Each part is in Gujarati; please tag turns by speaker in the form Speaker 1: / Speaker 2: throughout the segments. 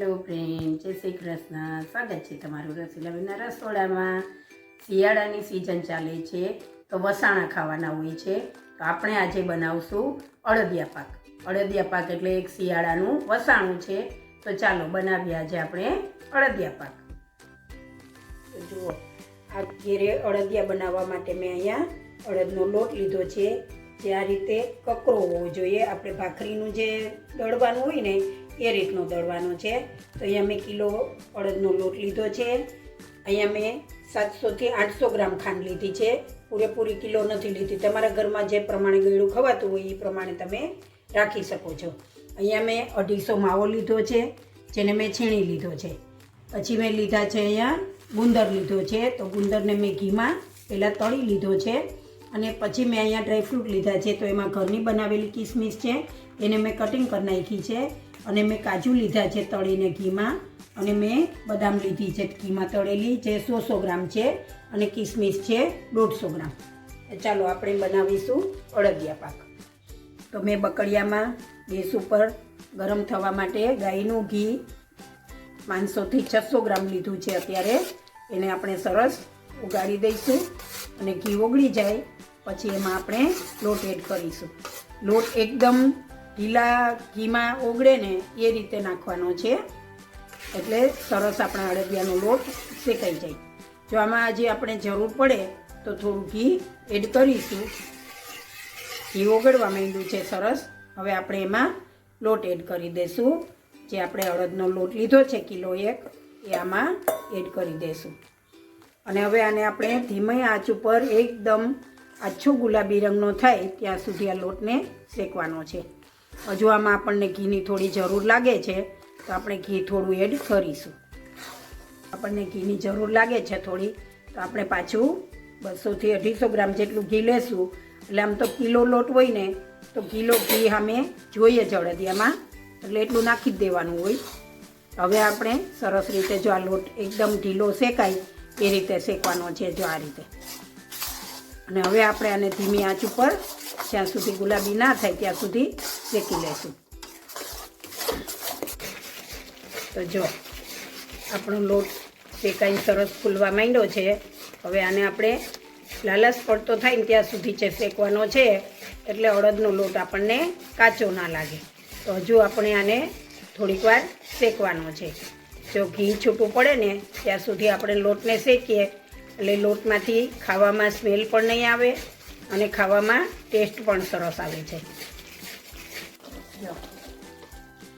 Speaker 1: હેલો ફ્રેન્ડ, જય શ્રી કૃષ્ણ. સ્વાગત છે તમારું રસીલાબેનના રસોડામાં. શિયાળાની સિઝન ચાલે છે, તો વસાણા ખાવાના હોય છે. તો આપણે આજે બનાવશું અડદિયા પાક. અડદિયા પાક એટલે એક શિયાળાનું વસાણું છે. તો ચાલો બનાવીએ આજે આપણે અડદિયા પાક. જુઓ, આ ઘેરે અળદિયા બનાવવા માટે મેં અહીંયા અડદનો લોટ લીધો છે. જે આ રીતે કકરો હોવો જોઈએ. આપણે ભાખરીનું જે દળવાનું હોય ને એ રીતનો દળવાનો છે. તો અહીંયા મેં કિલો અડદનો લોટ લીધો છે. અહીંયા મેં સાતસોથી આઠસો ગ્રામ ખાંડ લીધી છે. પૂરેપૂરી કિલો નથી લીધી. તમારા ઘરમાં જે પ્રમાણે ગળ્યું ખવાતું હોય એ પ્રમાણે તમે રાખી શકો છો. અહીંયા મેં અઢીસો માવો લીધો છે, જેને મેં છીણી લીધો છે. પછી મેં લીધા છે અહીંયા ગુંદર લીધો છે. તો ગુંદરને મેં ઘીમાં પહેલાં તળી લીધો છે. અને પછી મેં અહીંયા ડ્રાયફ્રૂટ લીધા છે. તો એમાં ઘરની બનાવેલી કિસમિસ છે. એને મેં કટિંગ કરી નાખી છે. અને મેં કાજુ લીધા છે તળીને ઘીમાં. અને મેં બદામ લીધી છે ઘીમાં તળેલી, જે સો સો ગ્રામ છે અને કિસમિસ છે દોઢસો ગ્રામ. ચાલો આપણે બનાવીશું અળદિયા પાક. તો મેં બકડિયામાં ગેસ ઉપર ગરમ થવા માટે ગાયનું ઘી પાંચસોથી છસો ગ્રામ લીધું છે અત્યારે. એને આપણે સરસ ઉગાડી દઈશું અને ઘી ઓગળી જાય. પછી એમાં આપણે લોટ એડ કરીશું. લોટ એકદમ ઢીલા ઘીમાં ઓગળે ને એ રીતે નાખવાનો છે. એટલે સરસ આપણા અડદિયાનો લોટ શેકાઈ જાય. જો આમાં આજે આપણે જરૂર પડે તો થોડું ઘી એડ કરીશું. ઘી ઓગળવા માંડ્યું છે સરસ. હવે આપણે એમાં લોટ એડ કરી દઈશું જે આપણે અડદનો લોટ લીધો છે કિલો એક, એ આમાં એડ કરી દઈશું અને હવે આને આપણે ધીમે આંચ ઉપર એકદમ આછો ગુલાબી રંગનો થાય ત્યાં સુધી આ લોટને શેકવાનો છે. હજુ આમાં આપણને ઘીની થોડી જરૂર લાગે છે, તો આપણે ઘી થોડું એડ કરીશું. આપણને ઘીની જરૂર લાગે છે થોડી, તો આપણે પાછું બસોથી અઢીસો ગ્રામ જેટલું ઘી લેશું. એટલે આમ તો કિલો લોટ હોય ને, તો કિલો ઘી અમે જોઈએ જ અડદિયામાં એટલે એટલું નાખી જ દેવાનું હોય. હવે આપણે સરસ રીતે જો આ લોટ એકદમ ઢીલો શેકાય, એ રીતે શેકવાનો છે જો આ રીતે. અને હવે આપણે આને ધીમી આંચ ઉપર, જ્યાં સુધી ગુલાબી ના થાય ત્યાં સુધી શેકી લઈશું તો જો, આપણો લોટ શેકાઈ સરસ ફૂલવા માંડ્યો છે. હવે આને આપણે લાલચ પડતો થાય ને ત્યાં સુધી છે શેકવાનો છે, એટલે અડદનો લોટ આપણને કાચો ના લાગે. તો હજુ આપણે આને થોડીક વાર શેકવાનો છે. જો ઘી છૂટું પડે ને, ત્યાં સુધી આપણે લોટને શેકીએ. એટલે લોટમાંથી ખાવામાં સ્મેલ પણ નહીં આવે અને ખાવામાં ટેસ્ટ પણ સરસ આવે છે. જો.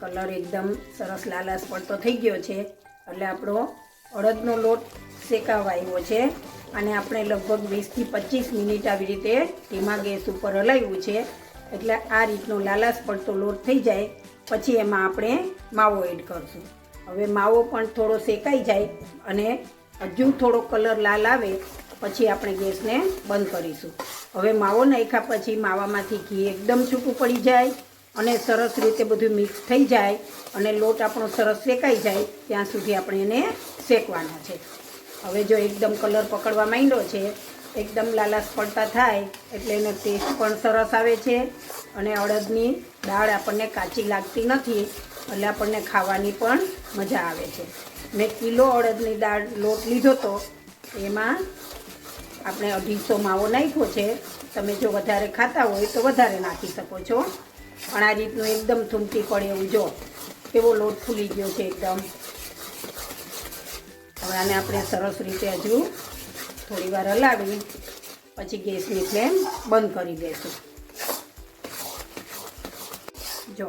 Speaker 1: કલર એકદમ સરસ લાલાશ પડતો થઈ ગયો છે. એટલે આપણો અડદનો લોટ શેકાવા આવ્યો છે. અને આપણે લગભગ વીસથી પચીસ મિનિટ આવી રીતે ધીમા ગેસ ઉપર હલાવ્યું છે. એટલે આ રીતનો લાલાશ પડતો લોટ થઈ જાય. પછી એમાં આપણે માવો એડ કરશું. હવે માવો પણ થોડો શેકાઈ જાય અને હજુ થોડો કલર લાલ આવે પછી આપણે ગેસને બંધ કરીશું. હવે માવો નાખ્યા પછી માવામાંથી ઘી એકદમ છૂટું પડી જાય. અને સરસ રીતે બધું મિક્સ થઈ જાય અને લોટ આપણો સરસ શેકાઈ જાય, ત્યાં સુધી આપણે એને શેકવાના છે. હવે જો એકદમ કલર પકડવા માંડ્યો છે, એકદમ લાલાશ પડતા થાય, એટલે એનો ટેસ્ટ પણ સરસ આવે છે અને અડદની દાળ આપણને કાચી લાગતી નથી, એટલે આપણને ખાવાની પણ મજા આવે છે. મેં કિલો અડદની દાળ લોટ લીધો તો એમાં આપણે અઢીસો માવો નાખ્યો છે. તમે જો વધારે ખાતા હોય તો વધારે નાખી શકો છો. પણ આ રીતનું એકદમ થૂમકી પડે એવું જો. કેવો લોટ ફૂલી ગયો છે એકદમ. હવે આને આપણે સરસ રીતે હજુ થોડી વાર હલાવી, પછી ગેસની ફ્લેમ બંધ કરી દઈશું જો,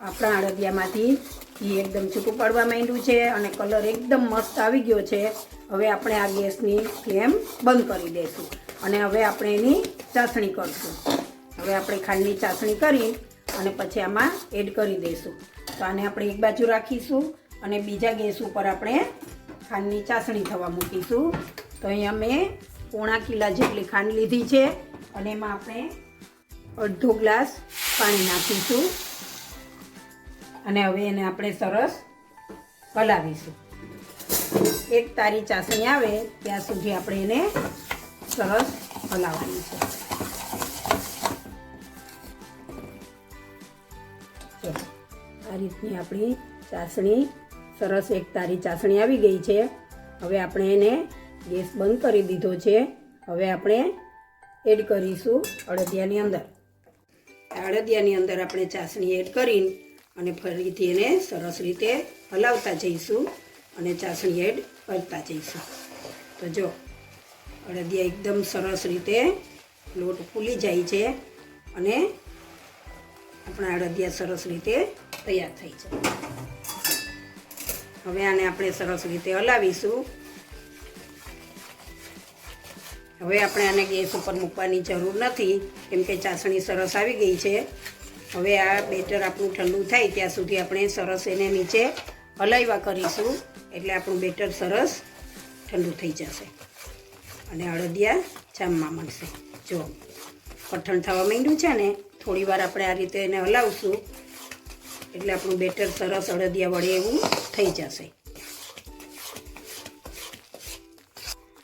Speaker 1: આપણા અડદિયામાંથી ઘી એકદમ છૂટું પડવા માંડ્યું છે અને કલર એકદમ મસ્ત આવી ગયો છે. હવે આપણે આ ગેસની ફ્લેમ બંધ કરી દઈશું અને હવે આપણે એની ચાસણી કરશું. હવે આપણે ખાંડની ચાસણી કરી અને પછી આમાં એડ કરી દઈશું. તો આને આપણે એક બાજુ રાખીશું અને બીજા ગેસ ઉપર આપણે ખાંડની ચાસણી થવા મૂકીશું. તો અહીંયા મેં પોણા કિલા જેટલી ખાંડ લીધી છે અને એમાં આપણે અડધો ગ્લાસ પાણી નાખીશું. અને હવે એને આપણે સરસ હલાવીશું. એક તારી ચાસણી આવે ત્યાં સુધી આપણે એને સરસ હલાવવાની છે. આ રીતની આપણી ચાસણી, સરસ એક તારી ચાસણી આવી ગઈ છે. હવે આપણે એને ગેસ બંધ કરી દીધો છે. હવે આપણે એડ કરીશું અડદિયાની અંદર. અડદિયાની અંદર આપણે ચાસણી એડ કરીને અને ફરીથી એને સરસ રીતે હલાવતા જઈશું અને ચાસણી એડ કરતા જઈશું. તો જો, અડદિયા એકદમ સરસ રીતે લોટ ફૂલી જાય છે અને આપણા અડદિયા સરસ રીતે તૈયાર થઈ છે. હવે આને આપણે સરસ રીતે હલાવીશું. હવે આપણે આને ગેસ ઉપર મૂકવાની જરૂર નથી, કેમ કે ચાસણી સરસ આવી ગઈ છે. હવે આ બેટર આપણું ઠંડુ થાય ત્યાં સુધી આપણે સરસ એને નીચે હલાવ્યા કરીશું, એટલે આપણું બેટર સરસ ઠંડુ થઈ જશે. અને અડદિયા જામવા મળશે. જો કઠણ થવા માંડ્યું છે ને થોડી વાર આપણે આ રીતે એને હલાવશું. એટલે આપણું બેટર સરસ અડદિયા વળે એવું થઈ જશે.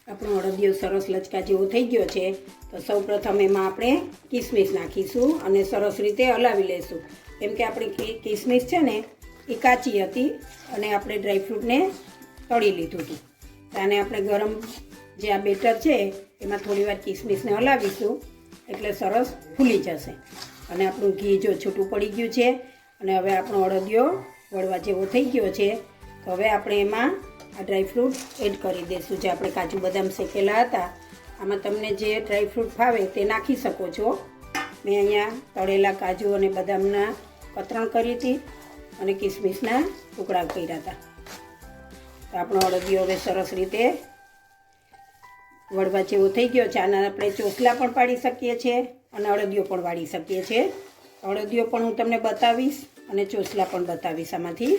Speaker 1: આપણો અડદિયો સરસ લચકા જેવો થઈ ગયો છે, તો સૌપ્રથમ એમાં આપણે કિસમિસ નાખીશું અને સરસ રીતે હલાવી લઈશું કેમ કે આપણી કિસમિસ છે ને, એ કાચી હતી અને આપણે ડ્રાયફ્રૂટને તળી લીધું હતું. આને આપણે ગરમ જે આ બેટર છે, એમાં થોડી વાર કિસમિસને હલાવીશું, એટલે સરસ ફૂલી જશે. અને આપણું ઘી જો છૂટું પડી ગયું છે અને હવે આપણો અડદિયો વળવા જેવો થઈ ગયો છે. તો હવે આપણે એમાં આ ડ્રાયફ્રૂટ એડ કરી દઈશું. જે આપણે કાજુ બદામ શેકેલા હતા. આમાં તમને જે ડ્રાયફ્રૂટ ફાવે તે નાખી શકો છો. મેં અહીંયા તળેલા કાજુ અને બદામના કતરણ કરી હતી અને કિસમિસના ટુકડા કર્યા હતા. તો આપણો અડદિયો હવે સરસ રીતે વળવા જેવો થઈ ગયો છે. આના આપણે ચોસલા પણ પાડી શકીએ છીએ અને અડદિયો પણ વાળી શકીએ છીએ. અડદિયો પણ હું તમને બતાવીશ અને ચોસલા પણ બતાવીશ આમાંથી.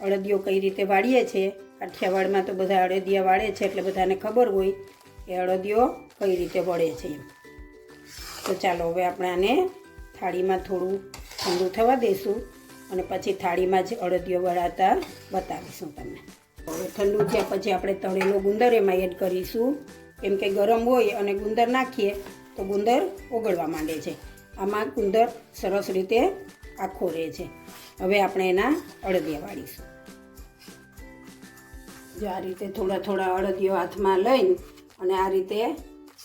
Speaker 1: અડદિયો કઈ રીતે વાળીએ છીએ? કાઠિયાવાડમાં તો બધા અડદિયા વાળે છે એટલે બધાને ખબર હોય કે અડદિયો કઈ રીતે વળે છે એમ. તો ચાલો હવે આપણે આને થાળીમાં થોડું ઠંડુ થવા દઈશું અને પછી થાળીમાં જ અડદિયો વળાતા બતાવીશું તમને. હવે ઠંડુ થયા પછી આપણે તળેલો ગુંદર એમાં એડ કરીશું. કેમ કે ગરમ હોય અને ગુંદર નાખીએ તો ગુંદર ઓગળવા માંડે છે. આમાં ઉંદર સરસ રીતે આખો રહે છે. હવે આપણે એના અડદિયા વાળીશું. જો આ રીતે થોડા થોડા અડદિયો હાથમાં લઈને અને આ રીતે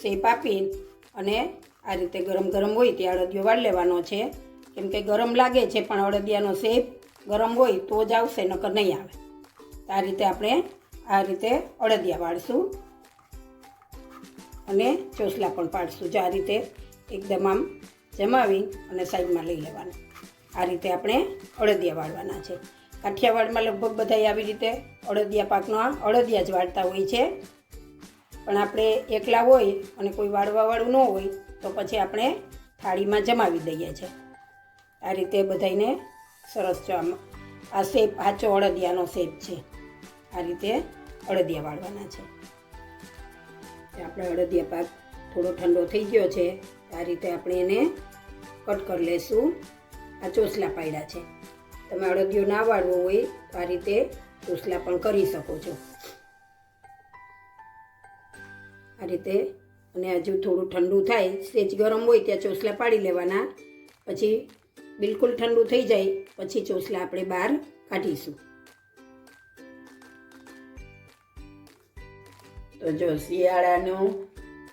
Speaker 1: શેપ આપીને અને આ રીતે ગરમ ગરમ હોય ત્યાં અડદિયો વાળ લેવાનો છે. કેમ કે ગરમ લાગે છે પણ અડદિયાનો શેપ ગરમ હોય તો જ આવશે, નકર નહીં આવે. આ રીતે આપણે આ રીતે અડદિયા વાળશું. અને ચોસલા પણ પાડશું. જો આ રીતે એકદમ આમ જમાવી અને સાઈડમાં લઈ લેવાનું. આ રીતે આપણે અડદિયા વાળવાના છે. કાઠિયાવાડમાં લગભગ બધા આવી રીતે અડદિયા પાકનો આ અડદિયા જ વાળતા હોય છે. પણ આપણે એકલા હોય અને કોઈ વાળવાવાળું ન હોય તો પછી આપણે થાળીમાં જમાવી દઈએ છીએ આ રીતે બધાને સરસ છે આમ આ શેપ સાચો અડદિયાનો શેપ છે. આ રીતે અડદિયા વાળવાના છે. આપણે અડદિયા પાક થોડો ઠંડો થઈ ગયો છે આ રીતે આપણે એને કટ કરી લેશું. આ ચોસલા પાડ્યા છે. તમે અડદિયો ના વાળવો હોય, તો આ રીતે ચોસલા પણ કરી શકો છો. આ રીતે અને હજુ થોડું ઠંડુ થાય સેજ ગરમ હોય ત્યાં ચોસલા પાડી લેવાના. પછી બિલકુલ ઠંડુ થઈ જાય, પછી ચોસલા આપણે બહાર કાઢીશું. તો જો શિયાળાનો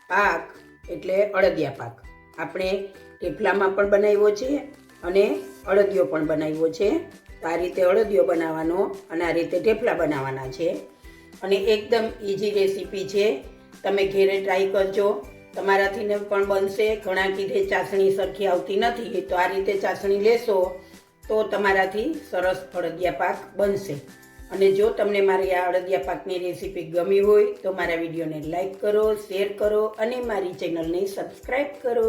Speaker 1: પાક એટલે અડદિયા પાક. આપણે ટેફલામાં પણ બનાવ્યો છે અને અડદિયો પણ બનાવ્યો છે. તો આ રીતે અડદિયો બનાવવાનો અને આ રીતે ઢેફલા બનાવવાના છે. અને એકદમ ઇઝી રેસીપી છે. તમે ઘેરે ટ્રાય કરજો. તમારાથી ને પણ બનશે. ઘણા કીધે ચાસણી સરખી આવતી નથી. તો આ રીતે ચાસણી લેશો તો તમારાથી સરસ અડદિયા પાક બનશે. અને જો તમને મારી આ અડદિયા પાકની રેસીપી ગમી હોય તો મારા વિડીયોને લાઈક કરો, શેર કરો અને મારી ચેનલને સબસ્ક્રાઈબ કરો.